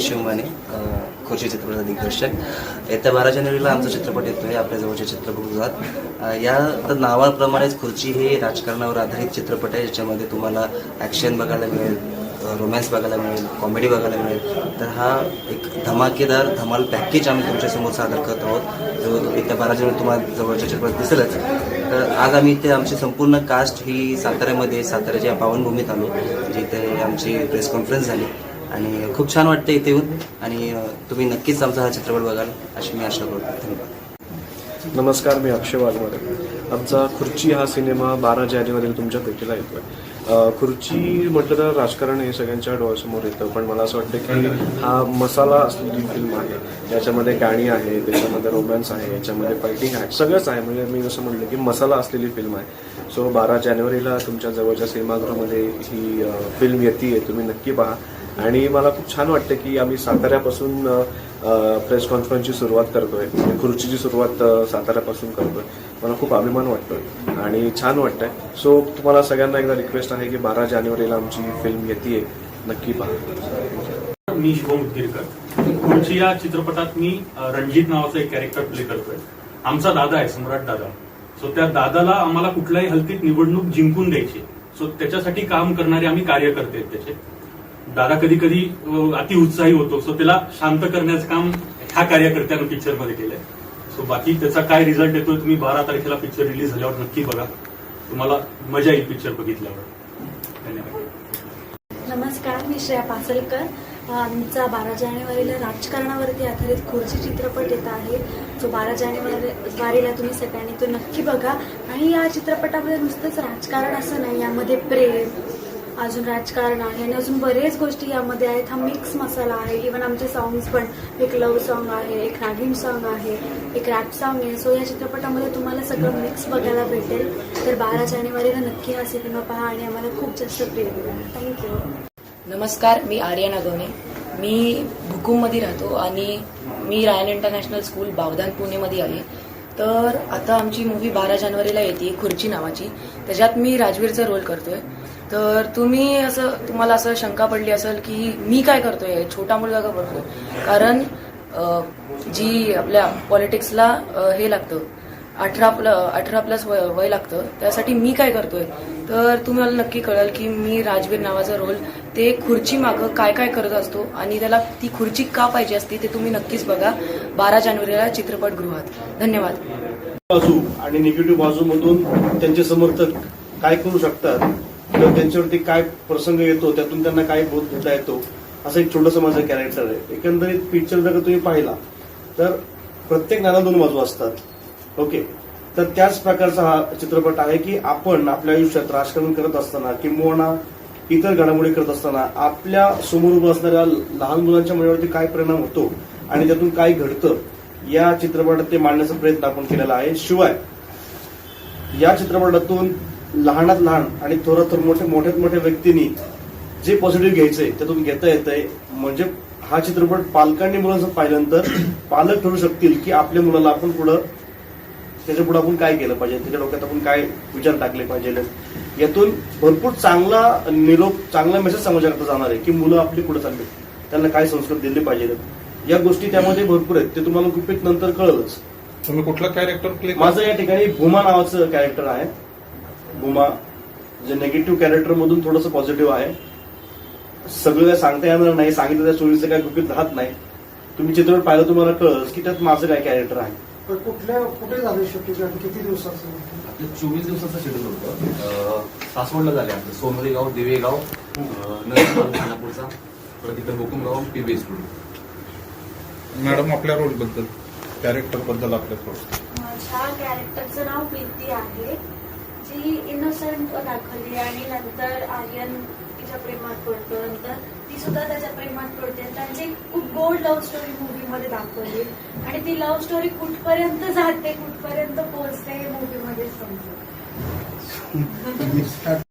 शिवमाने खुर्ची चित्रपटाचा दिग्दर्शक. येत्या बारा जानेवारीला आमचा चित्रपट येतोय आपल्या जवळच्या चित्रपटगृहात. या तर नावाप्रमाणेच खुर्ची हे राजकारणावर आधारित चित्रपट आहे ज्याच्यामध्ये तुम्हाला ॲक्शन बघायला मिळेल रोमॅन्स बघायला मिळेल कॉमेडी बघायला मिळेल. तर हा एक धमाकेदार धमाल पॅकेज आम्ही तुमच्यासमोर सादर करत आहोत. जो येत्या बारा जानेवारी तुम्हाला जवळच्या चित्रपट दिसेलच. तर आज आम्ही इथे आमची संपूर्ण कास्ट ही साताऱ्यामध्ये साताऱ्याच्या पावनभूमीत आलो जिथे आमची प्रेस कॉन्फरन्स झाली. आणि खूप छान वाटतं इथे येऊन. आणि तुम्ही नक्कीच आमचा हा चित्रपट बघाल अशी मी आशा करतो. धन्यवाद. नमस्कार मी अक्षय वाघमारे. आमचा खुर्ची हा सिनेमा बारा जानेवारीला तुमच्या भेटीला येतोय. खुर्ची म्हटलं तर राजकारण हे सगळ्यांच्या डोळ्यासमोर येतं पण मला असं वाटतं की हा मसाला असलेली फिल्म आहे. याच्यामध्ये गाणी आहे त्याच्यामध्ये रोमॅन्स आहे याच्यामध्ये फायटिंग आहे सगळंच आहे. म्हणजे मी जसं म्हटलं की मसाला असलेली फिल्म आहे. सो बारा जानेवारीला तुमच्या जवळच्या सिनेमागृहामध्ये ही फिल्म येते तुम्ही नक्की पहा. आणि मला खूप छान वाटतं की आम्ही साताऱ्यापासून प्रेस कॉन्फरन्सची सुरुवात करतोय. म्हणजे खुर्चीची सुरुवात साताऱ्यापासून करतोय. मला खूप अभिमान वाटतोय आणि छान वाटतंय. सो तुम्हाला सगळ्यांना एकदा रिक्वेस्ट आहे की बारा जानेवारीला आमची फिल्म येते नक्की पहा. मी शुभम उद्गीरकर. खुर्ची या चित्रपटात मी रणजित नावाचं एक कॅरेक्टर प्ले करतोय. आमचा दादा आहे सम्राट दादा. सो त्या दादाला आम्हाला कुठल्याही हलतीत निवडणूक जिंकून द्यायची. सो त्याच्यासाठी काम करणारे आम्ही कार्यकर्ते त्याचे. दादा कधी कधी अति उत्साही होतो. सो त्याला शांत करण्याचं काम ह्या कार्यकर्त्यानं पिक्चरमध्ये केलंय. सो बाकी त्याचा काय रिझल्ट येतो तुम्ही बारा तारखेला पिक्चर रिलीज झाल्यावर नक्की बघा. तुम्हाला मजा येईल पिक्चर बघितल्यावर. धन्यवाद. नमस्कार मी श्रेया पासलकर. आमचा बारा जानेवारीला राजकारणावरती आधारित खुर्ची चित्रपट येत आहे. जो बारा जानेवारी तुम्ही सगळ्यांनी तो नक्की बघा. आणि या चित्रपटामध्ये नुसतंच राजकारण असं नाही यामध्ये प्रेम अजून राजकारण आहे आणि अजून बरेच गोष्टी यामध्ये आहेत. हा मिक्स मसाला आहे. इवन आमचे सॉंग्स पण एक लव्ह सॉन्ग आहे एक रागीण सॉन्ग आहे एक रॅप सॉन्ग आहे. सो या चित्रपटामध्ये तुम्हाला सगळं मिक्स बघायला भेटेल. तर बारा जानेवारीला नक्की हा सिनेमा पहा आणि आम्हाला खूप जास्त प्रेम थँक्यू नमस्कार मी आर्या नागवणे मी भुकुममध्ये राहतो आणि मी रायन इंटरनॅशनल स्कूल बावधान पुणेमध्ये आहे. तर आता आमची मूवी बारा जानेवारीला येते खुर्ची नावाची. त्याच्यात मी राजवीरचा रोल करतोय. तर तुम्ही असं तुम्हाला असं शंका पडली असेल की मी काय करतोय? छोटा मुलगा का करतोय? कारण जी आपल्या पॉलिटिक्सला हे लागतं अठरा प्ल अठरा प्लस वय वय लागतं त्यासाठी मी काय करतोय? तर तुम्हाला नक्की कळेल की मी राजवीर नावाचा रोल ते खुर्ची मागं काय काय करत असतो आणि त्याला ती खुर्ची का पाहिजे असते ते तुम्ही नक्कीच बघा बारा जानेवारीला चित्रपटगृहात. धन्यवाद. बाजू आणि निगेटिव्ह बाजूमधून त्यांचे समर्थक काय करू शकतात? किंवा त्यांच्यावरती काय प्रसंग येतो त्यातून त्यांना काय बोध घेता येतो असं एक छोटंसं माझं कॅरेक्टर आहे. एकंदरीत पिक्चर जर तुम्ही पाहिला तर प्रत्येक नाना दोन बाजू असतात. ओके तर त्याच प्रकारचा हा चित्रपट आहे की आपण आपल्या आयुष्यात राजकारण करत असताना किंबहुना इतर घडामोडी करत असताना आपल्यासमोर उभं असणाऱ्या लहान मुलांच्या मनावरती काय परिणाम होतो आणि त्यातून काय घडतं या चित्रपटात ते मांडण्याचा प्रयत्न आपण केलेला आहे. शिवाय या चित्रपटातून लहानात लहान आणि थोरात थोर मोठे मोठ्यात मोठ्या व्यक्तींनी जे पॉझिटिव्ह घ्यायचंय त्यातून घेता येतंय. म्हणजे हा चित्रपट पालकांनी मुलांचं पाहिल्यानंतर पालक ठरू शकतील की आपल्या मुलाला आपण पुढं त्याच्या पुढे आपण काय केलं पाहिजे त्याच्या डोक्यात आपण काय विचार टाकले पाहिजे. यातून भरपूर चांगला निरोप चांगला मेसेज समाजाकरता जाणार आहे की मुलं आपली पुढे चालली त्यांना काय संस्कार दिले पाहिजेत. या गोष्टी त्यामध्ये भरपूर आहेत. ते तुम्हाला गुपित नंतर कळलंच. तुम्ही कुठला कॅरेक्टर प्ले माझं या ठिकाणी भूमा नावाचं कॅरेक्टर आहे. भूमा जे निगेटिव्ह कॅरेक्टर मधून थोडंसं पॉझिटिव्ह आहे. सगळं काय सांगता येणार नाही सांगितलं त्या स्टोरीचं काय गुपित राहत नाही. तुम्ही चित्रपट पाहिलं तुम्हाला कळलं की त्यात माझं काय कॅरेक्टर आहे. पण कुठल्या कुठे झाले शूटिंग आणि किती दिवसाचं? आपलं चोवीस दिवसाचं शेड्यूल होतं. सासवडला झाले आमचं. सोनवली गाव दिवेगाव अं, नरसिंहवाड खानापूरचा परत इथं गोकुमगाव पीबी स्टुडिओ मॅडम आपल्या रोलबद्दल कॅरेक्टरबद्दल आपल्या थोडं. माझ्या कॅरेक्टरचं नाव प्रीती आहे. जी इनोसेंट दाखवली आणि नंतर आर्यन तिच्या प्रेमात पडतो. नंतर ती सुद्धा त्याच्या प्रेमात पडते. आणि त्यांची खूप गोल्ड लव्ह स्टोरी मूवीमध्ये दाखवली. आणि ती लव्ह स्टोरी कुठपर्यंत जाते कुठपर्यंत पोहोचते हे मूवीमध्ये समजतं.